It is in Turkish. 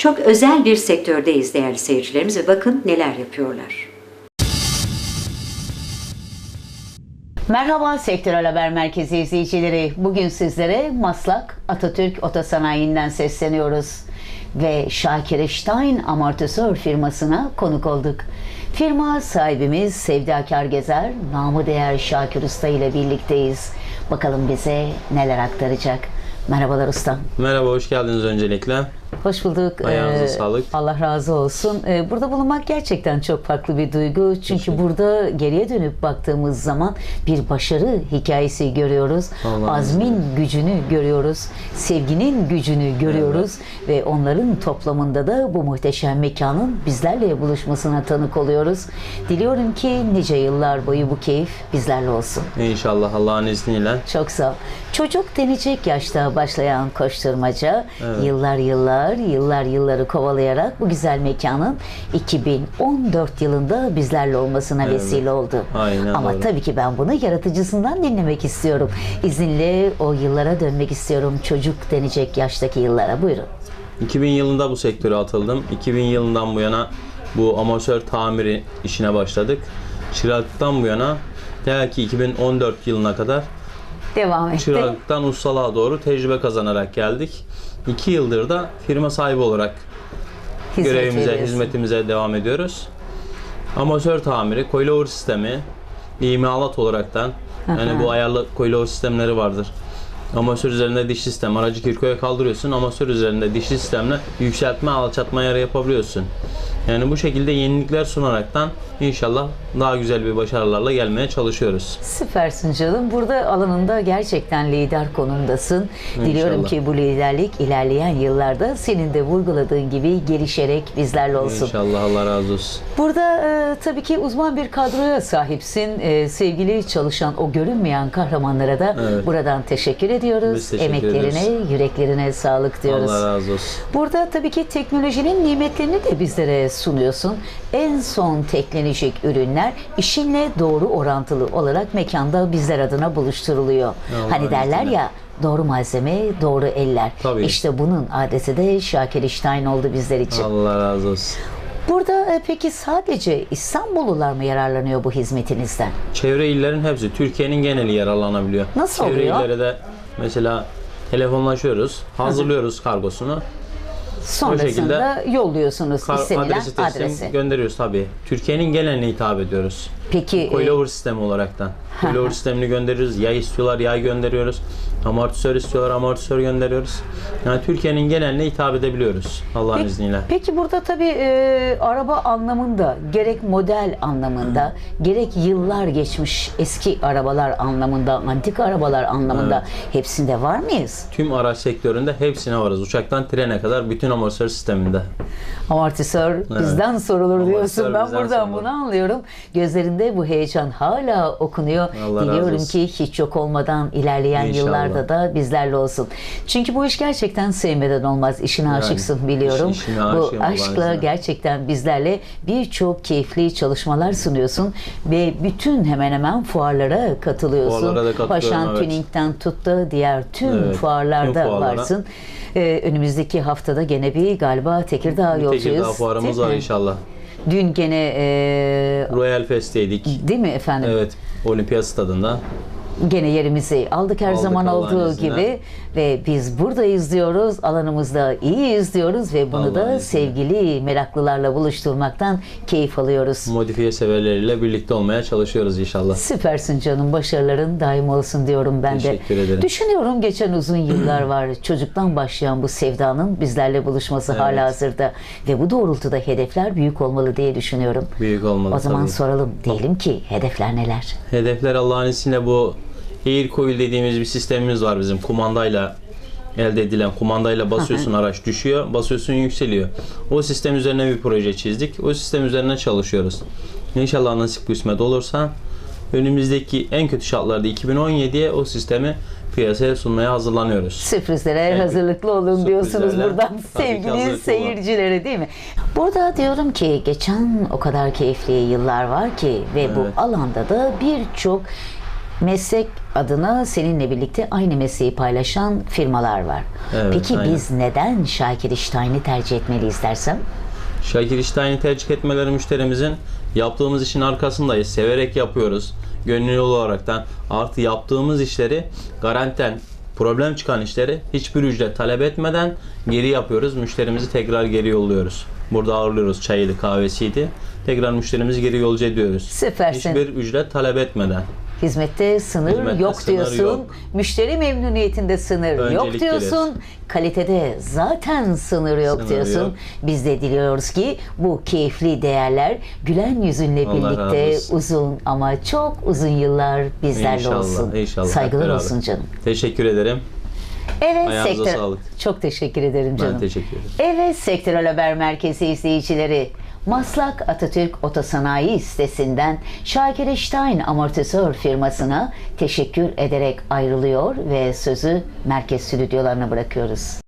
Çok özel bir sektördeyiz değerli seyircilerimiz ve bakın neler yapıyorlar. Merhaba Sektörel Haber Merkezi izleyicileri. Bugün sizlere Maslak Atatürk Otosanayi'nden sesleniyoruz. Ve Şakir Stein amortisör firmasına konuk olduk. Firma sahibimiz Sevdakar Gezer, namı değer Şakir Usta ile birlikteyiz. Bakalım bize neler aktaracak. Merhabalar ustam. Merhaba, hoş geldiniz öncelikle. Hoş bulduk. Ayağınıza Ee, sağlık. Allah razı olsun. Ee, Burada bulunmak gerçekten çok farklı bir duygu. Çünkü burada geriye dönüp baktığımız zaman bir başarı hikayesi görüyoruz. Allah Azmin gücünü görüyoruz. Sevginin gücünü görüyoruz. Ve onların toplamında da bu muhteşem mekanın bizlerle buluşmasına tanık oluyoruz. Diliyorum ki nice yıllar boyu bu keyif bizlerle olsun. İnşallah Allah'ın izniyle. Çok sağ ol. Çocuk denecek yaşta başlayan koşturmaca yıllar yıllar yıllar yılları kovalayarak bu güzel mekanın 2014 yılında bizlerle olmasına vesile oldu. Aynen Ama doğru. tabii ki ben bunu yaratıcısından dinlemek istiyorum. İzinle o yıllara dönmek istiyorum. Çocuk denecek yaştaki yıllara. Buyurun. 2000 yılında bu sektöre atıldım. 2000 yılından bu yana bu amatör tamiri işine başladık. Çıraklıktan bu yana ta ki 2014 yılına kadar Devam etti. çıraklıktan ustalığa doğru tecrübe kazanarak geldik. 2 yıldır da firma sahibi olarak Hizmet görevimize, veriyorsun. hizmetimize devam ediyoruz. Amatör tamiri, coilover sistemi, imalat olaraktan yani bu ayarlı coilover sistemleri vardır. Amatör üzerinde diş sistem, aracı kirkoya kaldırıyorsun. Amatör üzerinde dişli sistemle yükseltme, alçaltma ayarı yapabiliyorsun. Yani bu şekilde yenilikler sunaraktan inşallah daha güzel bir başarılarla gelmeye çalışıyoruz. Süpersin canım. Burada alanında gerçekten lider konumdasın. Diliyorum İnşallah. ki bu liderlik ilerleyen yıllarda senin de vurguladığın gibi gelişerek bizlerle olsun. İnşallah Allah razı olsun. Burada e, tabii ki uzman bir kadroya sahipsin. E, sevgili çalışan o görünmeyen kahramanlara da Evet. buradan teşekkür ediyoruz. Emeklerine, ediyoruz. yüreklerine sağlık diyoruz. Allah razı olsun. Burada tabii ki teknolojinin nimetlerini de bizlere sunuyorsun. En son teknolojik ürünler işinle doğru orantılı olarak mekanda bizler adına buluşturuluyor. Allah hani derler izniyle. ya doğru malzeme, doğru eller. Tabii. İşte bunun adresi de Şakir İştayn oldu bizler için. Allah razı olsun. Burada e, peki sadece İstanbullular mı yararlanıyor bu hizmetinizden? Çevre illerin hepsi Türkiye'nin geneli yararlanabiliyor. Nasıl Çevre oluyor? illere de mesela telefonlaşıyoruz, hazırlıyoruz kargosunu. Sonrasında yolluyorsunuz istenilen adresi teslim adrese. gönderiyoruz tabii. Türkiye'nin geneline hitap ediyoruz. Peki e, Coilover sistemi olaraktan. Coilover sistemini gönderiyoruz. Yay istiyorlar, yay gönderiyoruz. Amortisör istiyorlar, amortisör gönderiyoruz. Yani Türkiye'nin geneline hitap edebiliyoruz Allah'ın Peki, izniyle. peki burada tabii e, araba anlamında, gerek model anlamında, gerek yıllar geçmiş eski arabalar anlamında, antik arabalar anlamında hepsinde var mıyız? Tüm araç sektöründe hepsine varız. Uçaktan trene kadar bütün amortisör sisteminde. Amortisör bizden sorulur Amortisör diyorsun. Ben buradan sorulur. bunu anlıyorum. Gözlerinde bu heyecan hala okunuyor. Allah Diliyorum ki hiç yok olmadan ilerleyen İnşallah. yıllarda da bizlerle olsun. Çünkü bu iş gerçekten sevmeden olmaz. İşine aşıksın biliyorum. iş- bu aşkla izniyle. gerçekten bizlerle birçok keyifli çalışmalar sunuyorsun ve bütün hemen hemen fuarlara katılıyorsun. Fuarlara da Başan evet. Tuning'den tut da diğer tüm Evet, fuarlarda tüm fuarlara. varsın. Ee, önümüzdeki haftada gene bir galiba Tekirdağ Bir yolcuyuz. Tekirdağ fuarımız var inşallah. Dün gene e, Royal Fest'teydik. değil mi efendim? Evet, olimpiyat stadında. Gene yerimizi aldık her Aldık zaman olduğu izniyle. gibi ve biz buradayız diyoruz. Alanımızda iyiyiz diyoruz ve bunu Allah'ın da izniyle. sevgili meraklılarla buluşturmaktan keyif alıyoruz. Modifiye severleriyle birlikte olmaya çalışıyoruz inşallah. Süpersin canım. Başarıların daim olsun diyorum ben de. Teşekkür ederim. Düşünüyorum geçen uzun yıllar var. Çocuktan başlayan bu sevdanın bizlerle buluşması Evet. hala hazırda. Ve bu doğrultuda hedefler büyük olmalı diye düşünüyorum. Büyük olmalı O zaman tabii. soralım. Diyelim ki hedefler neler? Hedefler Allah'ın izniyle bu Air Coil dediğimiz bir sistemimiz var bizim kumandayla elde edilen kumandayla basıyorsun araç düşüyor, basıyorsun yükseliyor. O sistem üzerine bir proje çizdik. O sistem üzerine çalışıyoruz. İnşallah nasip kısmet olursa önümüzdeki en kötü şartlarda 2017'ye o sistemi piyasaya sunmaya hazırlanıyoruz. Sürprizlere Evet. hazırlıklı olun diyorsunuz Sürprizlerle buradan tabii ki sevgili seyircilere değil mi? Burada diyorum ki geçen o kadar keyifli yıllar var ki ve bu Evet. alanda da birçok meslek adına seninle birlikte aynı mesleği paylaşan firmalar var. Evet, Peki aynen. biz neden Şakir İştayn'ı tercih etmeliyiz dersem? Şakir İştah'ını tercih etmeleri müşterimizin yaptığımız işin arkasındayız. Severek yapıyoruz. Gönüllü olaraktan artı yaptığımız işleri garantiden problem çıkan işleri hiçbir ücret talep etmeden geri yapıyoruz. Müşterimizi tekrar geri yolluyoruz. Burada ağırlıyoruz çayıydı, kahvesiydi. Tekrar müşterimizi geri yolcu ediyoruz. Süpersin. Hiçbir ücret talep etmeden. Hizmette sınır Hizmette yok sınır diyorsun. yok. Müşteri memnuniyetinde sınır yok Öncelik diyorsun. Kalitede zaten sınır yok Sınır diyorsun. yok. Biz de diliyoruz ki bu keyifli değerler gülen yüzünle Allah birlikte uzun ama çok uzun yıllar bizlerle İnşallah, olsun. inşallah. Saygılar olsun canım. Teşekkür ederim. Evet Ayağınıza sektör. sağlık. Çok teşekkür ederim canım. Ben teşekkür ederim. Evet Sektörel Haber Merkezi izleyicileri. Maslak Atatürk Otosanayi sitesinden Şakir Eştayn amortisör firmasına teşekkür ederek ayrılıyor ve sözü merkez stüdyolarına bırakıyoruz.